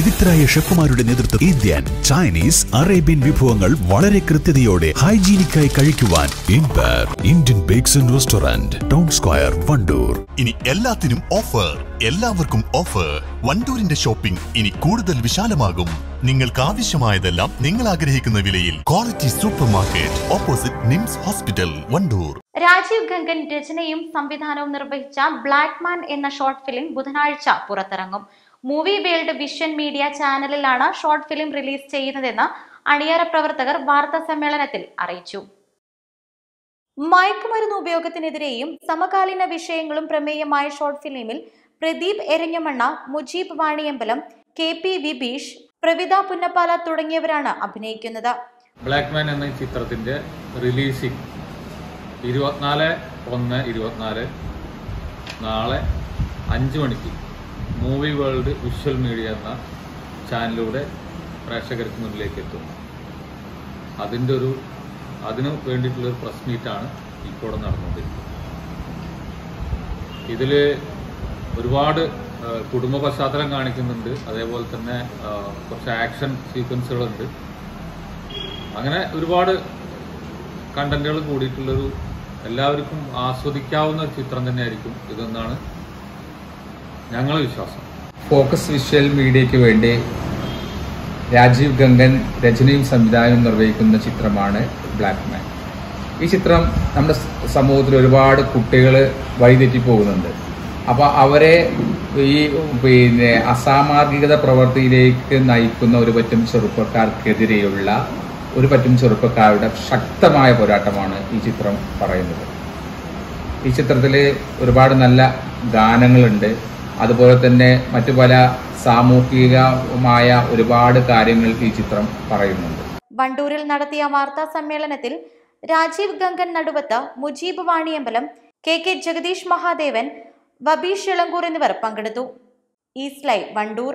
വിദഗ്ധരായ ഷെഫുമാരുടെ നേതൃത്വം Indian Chinese Arabian വിഭവങ്ങൾ വളരെ കൃത്യതയോടെ ഹൈജീനിക്കായി കഴിക്കുവാൻ ഇൻബാർ Indian bakes and restaurant town square Wandoor. ഇനി എല്ലാത്തിനും ഓഫർ എല്ലാവർക്കും ഓഫർ. വണ്ടൂരിന്റെ ഷോപ്പിംഗ് ഇനി കൂടുതൽ വിശാലമാകും. നിങ്ങൾക്ക് ആവശ്യമായതെല്ലാം നിങ്ങൾ ആഗ്രഹിക്കുന്ന വിലയിൽ quality super market opposite NIMS hospital Wandoor. Rajeev Gangan രചനയും സംവിധാനവും നിർവഹിച്ച ബ്ലാക്ക് മാൻ എന്ന ഷോർട്ട് ഫിലിം ബുധനാഴ്ച പുറത്തിറങ്ങും. മൂവി വേൾഡ് വിഷൻ മീഡിയ ചാനലിലാണ് ഷോർട്ട് ഫിലിം റിലീസ് ചെയ്യുന്നതെന്ന് അണിയറ പ്രവർത്തകർ വാർത്താ സമ്മേളനത്തിൽ അറിയിച്ചു. മയക്കുമരുന്ന് ഉപയോഗത്തിനെതിരെയും സമകാലീന വിഷയങ്ങളും പ്രമേയമായ ഷോർട്ട് ഫിലിമിൽ പ്രദീപ് എരഞ്ഞമണ്ണ മുജീബ് വാണിയമ്പലം കെ പി വിബീഷ് പ്രവിത പുന്നപ്പാല തുടങ്ങിയവരാണ് അഭിനയിക്കുന്നത്. ബ്ലാക്ക് മാൻ എന്ന ചിത്രത്തിന്റെ റിലീസിംഗ് ഇരുപത്തിനാല് ഒന്ന് ഇരുപത്തിനാല് നാളെ അഞ്ച് മണിക്ക് മൂവി വേൾഡ് വിഷ്വൽ മീഡിയ എന്ന ചാനലിലൂടെ പ്രേക്ഷകർക്ക് മുന്നിലേക്ക് എത്തും അതിന്റെ ഒരു അതിന് വേണ്ടിയിട്ടുള്ള ഒരു പ്രസ് മീറ്റാണ് ഇപ്പോൾ നടന്നുകൊണ്ടിരിക്കുന്നത്. ഇതിൽ ഒരുപാട് കുടുംബ പശ്ചാത്തലം കാണിക്കുന്നുണ്ട്. അതേപോലെ തന്നെ കുറച്ച് ആക്ഷൻ സീക്വൻസുകളുണ്ട് അങ്ങനെ ഒരുപാട് കണ്ടന്റുകൾ കൂടിയിട്ടുള്ളൊരു എല്ലാവർക്കും ആസ്വദിക്കാവുന്ന ചിത്രം തന്നെയായിരിക്കും ഇതെന്നാണ് ഞങ്ങളെ വിശ്വാസം. ഫോക്കസ് വിഷ്വൽ മീഡിയയ്ക്ക് വേണ്ടി രാജീവ് ഗംഗൻ രചനയും സംവിധാനവും നിർവഹിക്കുന്ന ചിത്രമാണ് ബ്ലാക്ക് മാൻ ഈ ചിത്രം നമ്മുടെ സമൂഹത്തിൽ ഒരുപാട് കുട്ടികൾ വഴിതെറ്റി പോകുന്നുണ്ട് അപ്പോൾ അവരെ ഈ പിന്നെ അസാമാർഗികത പ്രവൃത്തിയിലേക്ക് നയിക്കുന്ന ഒരു പറ്റും ചെറുപ്പക്കാർക്കെതിരെയുള്ള ഒരു പറ്റും ചെറുപ്പക്കാരുടെ ശക്തമായ പോരാട്ടമാണ് ഈ ചിത്രം പറയുന്നത്. ഈ ചിത്രത്തിൽ ഒരുപാട് നല്ല ഗാനങ്ങളുണ്ട്. അതുപോലെ തന്നെ മറ്റു പല സാമൂഹികമായ ഒരുപാട് കാര്യങ്ങൾ ഈ ചിത്രം പറയുന്നുണ്ട്. വണ്ടൂരിൽ നടത്തിയ വാർത്താ സമ്മേളനത്തിൽ രാജീവ് ഗംഗൻ നടുവത്ത് മുജീബ് വാണിയമ്പലം കെ കെ ജഗദീഷ് മഹാദേവൻ വബീഷ് ഇളങ്കൂർ എന്നിവർ പങ്കെടുത്തു. East live Wandoor.